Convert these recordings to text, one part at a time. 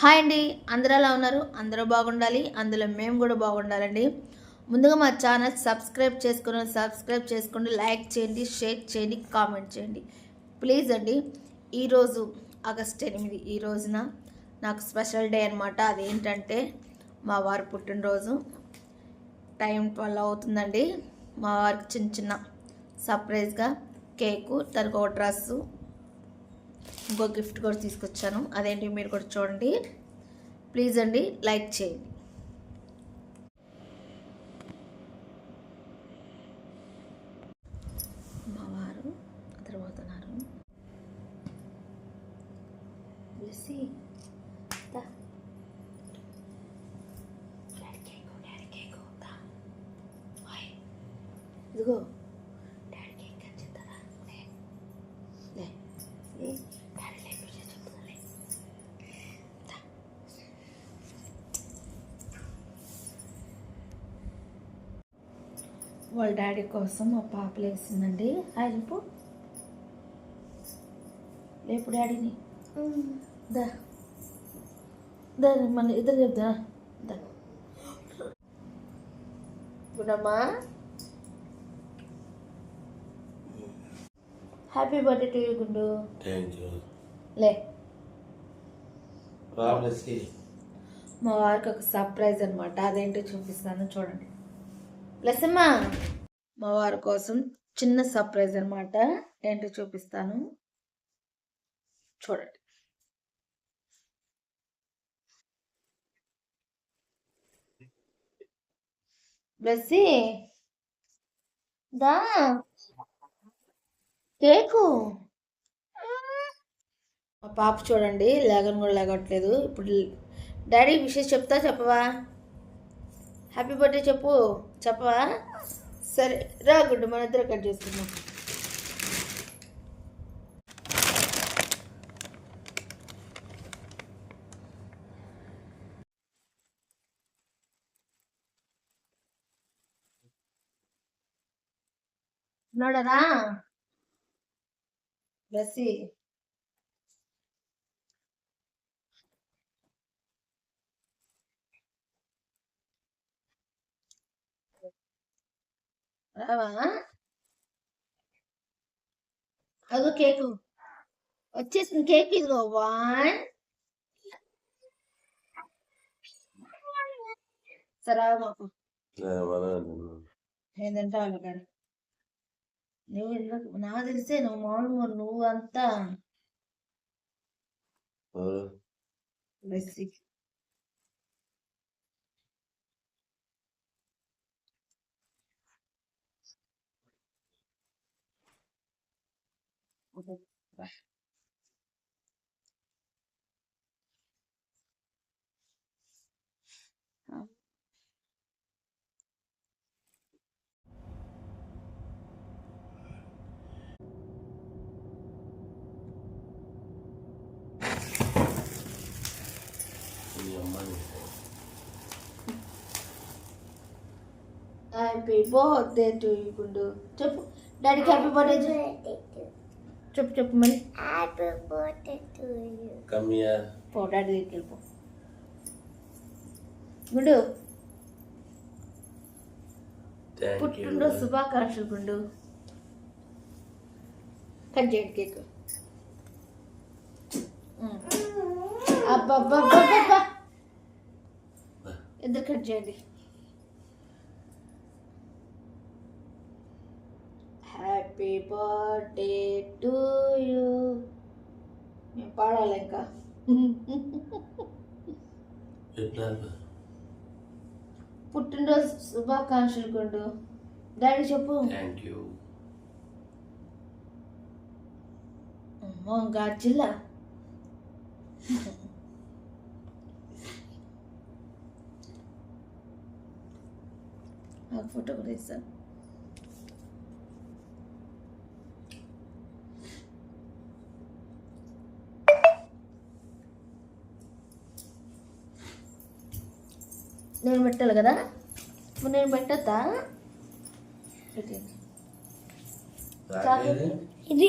Hi అండి. అందరూ ఎలా ఉన్నారు? అందరూ బాగుండాలి. అందులో మేము కూడా బాగుండాలండి. ముందుగా మా ఛానల్ సబ్స్క్రైబ్ చేసుకుని సబ్స్క్రైబ్ చేసుకోండి లైక్ చేయండి షేర్ చేయండి కామెంట్ చేయండి. ప్లీజ్ అండి ఈరోజు ఆగస్ట్ ఎనిమిది ఈ రోజున నాకు స్పెషల్ డే అనమాట అదేంటంటే మా వారి పుట్టినరోజు. టైం ట్వెల్వ్ అవుతుందండి. మా వారికి చిన్న చిన్న సర్ప్రైజ్గా కేకు తనకు ఒక డ్రెస్సు ఇంకో గిఫ్ట్ కూడా తీసుకొచ్చాను. అదేంటి మీరు కూడా చూడండి. ప్లీజ్ అండి లైక్ చేయండి. మా వారు నిద్రపోతున్నారు బ్లెస్సీ, ఇదిగో డాడీ కేక్ అని చెప్తారా లే లే లే డాడీ లే పిలిచి చెప్తున్నా లే దా. వాళ్ళ డాడీ కోసం మా పాప లేసిందండి హాయ్ చెప్పు. లేపు డాడీని. దా. దా మన ఇద్దరు చెప్దా దా. గుడమ్మా హ్యాపీ బర్త్డే టు యూ గుండు. Thank you. లే. మా వారికి ఒక సర్ప్రైజ్ అనమాట అదేంటో చూపిస్తాను చూడండి. ప్లస్ అమ్మా మా వారి కోసం చిన్న సర్ప్రైజ్ అనమాట ఏంటో చూపిస్తాను. చూడండి. బ్లెస్సీ. దా. కేకు. మా పాప చూడండి లేగని కూడా లేగట్లేదు. ఇప్పుడు డాడీ విషయం చెప్తా చెప్పవా? హ్యాపీ బర్త్డే చెప్పు చెప్పవా సరే రా గుడ్డు మన ఇద్దరు కట్ చేసుకుందాం ನೋಡೋಣ ಬಸ್ಸಿ రావా? అదో కేకు. వచ్చేసింది కేక్ ఇదిగో. వన్ సరే మాకు ఏంటంటే నువ్వు నాకు తెలిసే నువ్వు మామూలు నువ్వు అంతా హ్యాపీ బర్త్డే టు యూ గుండు చెప్పు. డాడీకి హ్యాపీ బర్త్డే చెప్పు చెప్పు మరి. Happy birthday to you. కమ్మియా పో డాడీ దగ్గరికి వెళ్ళిపో. గుండు. యూ పుట్టినరోజు శుభాకాంక్షలు గుండు. కట్ చేయండి కేక్. అబ్బబ్బబ్బబ్బబ్బా. ఇద్దరు కట్ చేయండి హ్యాపీ బర్త్డే టు యూ మేము పాడాలి ఇంకా పుట్టినరోజు శుభాకాంక్షలు గుండు. డాడీ చెప్పు. థ్యాంక్ యూ అమ్మో గార్జిల్లా ఆ ఫోటో కూడా ఇస్తాను నేను పెట్టాలి కదా? ఇప్పుడు నేను పెట్టద్దా? ఇది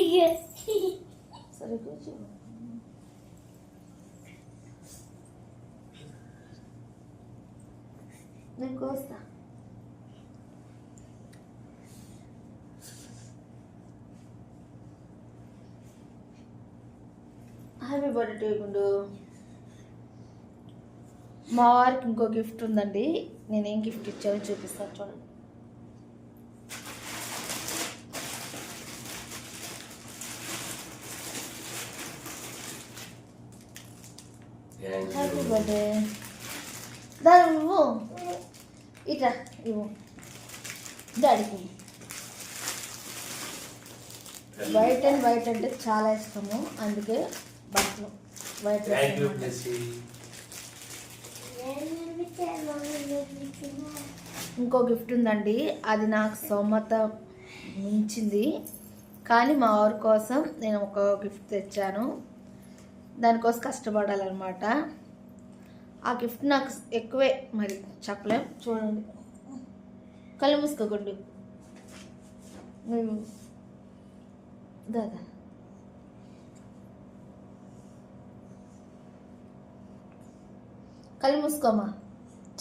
నేను కోస్తా. హ్యాపీ బర్త్డే గుండు మా వారికి ఇంకో గిఫ్ట్ ఉందండి. నేను గిఫ్ట్ ఇచ్చానో చూపిస్తాను చూడండి. హ్యాపీ బర్త్డే దాని ఇవ్వు. ఇట్లా ఇవ్వు. డాడీకి. వైట్ అండ్ వైట్ అంటే చాలా ఇష్టము. అందుకే బట్టలు. వైట్ థ్యాంక్ యూ వేసుకున్నాను. బ్లెస్సీ నేను నిర్మించాను, మమ్మీ నిర్మించిందా? ఇంకో గిఫ్ట్ ఉందండి. అది నాకు సోమత మించింది కానీ మా వారి కోసం నేను ఒక గిఫ్ట్ తెచ్చాను. దానికోసం కష్టపడాలన్నమాట. ఆ గిఫ్ట్ నాకు ఎక్కువే మరి చెప్పలేం. చూడండి. కళ్ళు మూసుకోకండి. దాదా కళ్ళు మూసుకోమా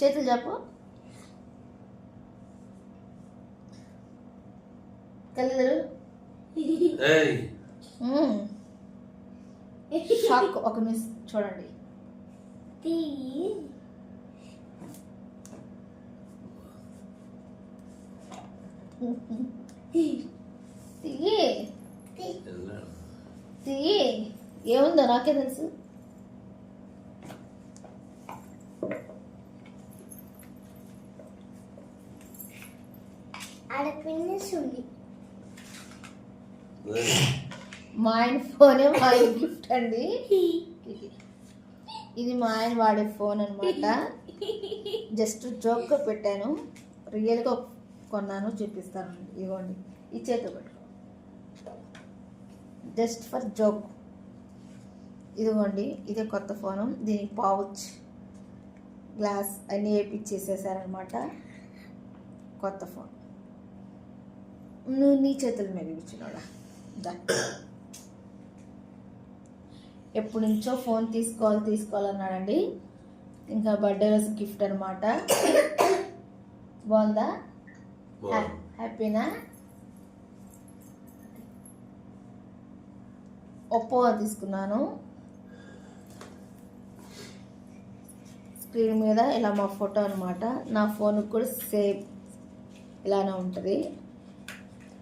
చేతులు చెప్పు కళ్ళు ఏయ్. మ్మ్. షాక్ ఒక మిస్ చూడండి. ఏముందో నాకే తెలుసు. ఆడ పిన్నిస్ మా ఆయన ఫోనే మా ఆయన గిఫ్ట్ అండి. ఇది మా ఆయన వాడే ఫోన్ అనమాట జస్ట్ జోక్గా పెట్టాను. రియల్గా కొన్నాను చూపిస్తాను. ఇవ్వండి ఈ పెట్టుకో. జస్ట్ ఫర్ జోక్ ఇదిగోండి ఇదే కొత్త ఫోను. దీనికి పౌచ్ గ్లాస్ అన్నీ వేపించేసేసారనమాట కొత్త ఫోన్. నువ్వు నీ చేతుల మీద దా. ఎప్పటి నుంచో ఫోన్ తీసుకోవాలి తీసుకోవాలన్నాడండి ఇంకా బర్త్డే రోజు గిఫ్ట్ అనమాట బాగుందా? హ్యా- బాగుంది. హ్యాపీనా? ఒప్పో తీసుకున్నాను. స్క్రీన్ మీద ఇలా మా ఫోటో అనమాట నా ఫోన్కి కూడా సేమ్ ఇలానే ఉంటుంది.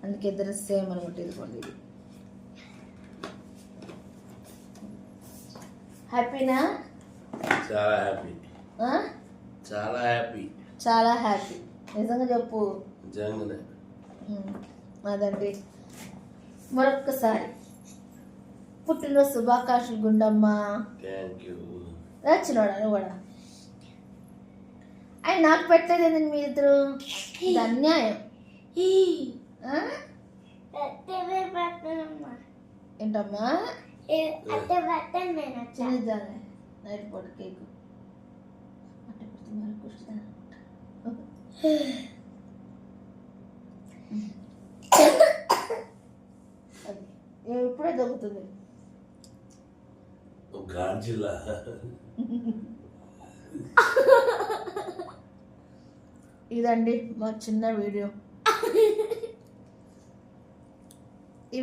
అందుకే ఇద్దరు సేమ్ అనమాట ఇదిగోండి ఇది. హ్యాపీనా? చాలా హ్యాపీ? చాలా హ్యాపీ. చాలా హ్యాపీ. నిజంగా చెప్పు. నిజంగానే. అదండి. మరొక్కసారి. పుట్టినరోజు శుభాకాంక్షలు గుండమ్మ. నచ్చినోడా నువ్వు కూడా ఆయన నాకు పెట్టలేదు మీ ఇద్దరు ఇది అన్యాయం. ఏంటమ్మా. చిన్నదానే నైట్ పూట కేక్. పెడితే మరి ఇప్పుడే ఇదండి మా చిన్న వీడియో. ఈ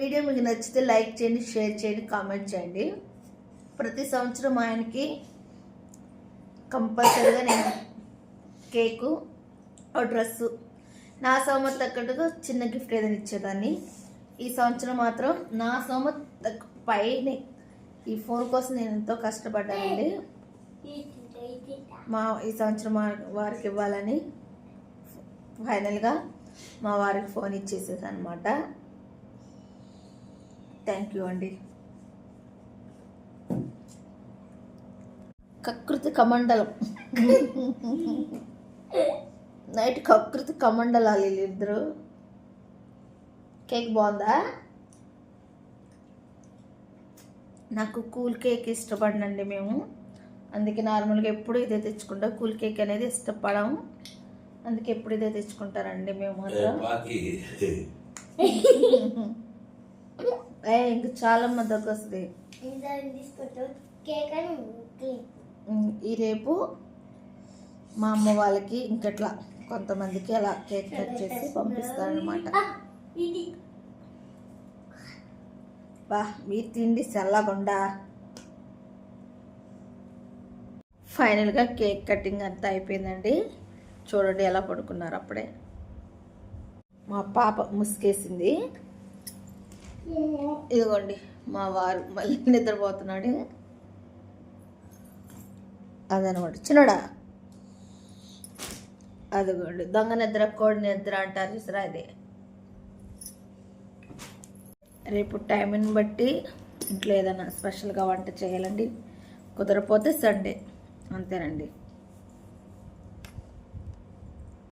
వీడియో మీకు నచ్చితే లైక్ చేయండి షేర్ చేయండి కామెంట్ చేయండి. ప్రతి సంవత్సరం ఆయనకి కంపల్సరీగా నేను కేకు డ్రెస్సు. నా సోమత తగ్గట్టుగా చిన్న గిఫ్ట్ ఏదైనా ఇచ్చేదాన్ని. ఈ సంవత్సరం మాత్రం నా సోమత పైన. ఈ ఫోన్ కోసం నేను ఎంతో కష్టపడ్డానండి. మా ఈ సంవత్సరం వారికి ఇవ్వాలని ఫైనల్గా మా వారికి ఫోన్ ఇచ్చేసేసనమాట అనమాట థ్యాంక్ యూ అండి. కకృతి కమండలం. నైట్ కకృతి కమండలాలు వీళ్ళిద్దరు కేక్ బాగుందా? నాకు కూల్ కేక్ ఇష్టపడినండి మేము. అందుకే నార్మల్గా ఎప్పుడు ఇదే తెచ్చుకుంటాం. కూల్ కేక్ అనేది ఇష్టపడము అందుకే ఎప్పుడు ఇదే తెచ్చుకుంటారండి మేము ఏ ఇంక చాలా మందికి వస్తుంది ఈ రేపు మా అమ్మ వాళ్ళకి ఇంకట్లా కొంతమందికి అలా కేక్ కట్ చేసి పంపిస్తారనమాట బా మీ తిండి చల్లగుండా. ఫైనల్గా కేక్ కటింగ్ అంతా అయిపోయిందండి. చూడండి ఎలా పడుకున్నారు అప్పుడే. మా పాప ముసుకేసింది ఇదిగోండి మా వారు మళ్ళీ నిద్రపోతున్నాడు. అదనమాట. చిన్నడా? అదిగోండి దొంగ నిద్ర కోడి నిద్ర అంటారు చూసారా అది రేపు టైంని బట్టి ఇంట్లో ఏదైనా స్పెషల్గా వంట చేయాలండి. కుదరపోతే సండే అంతేనండి.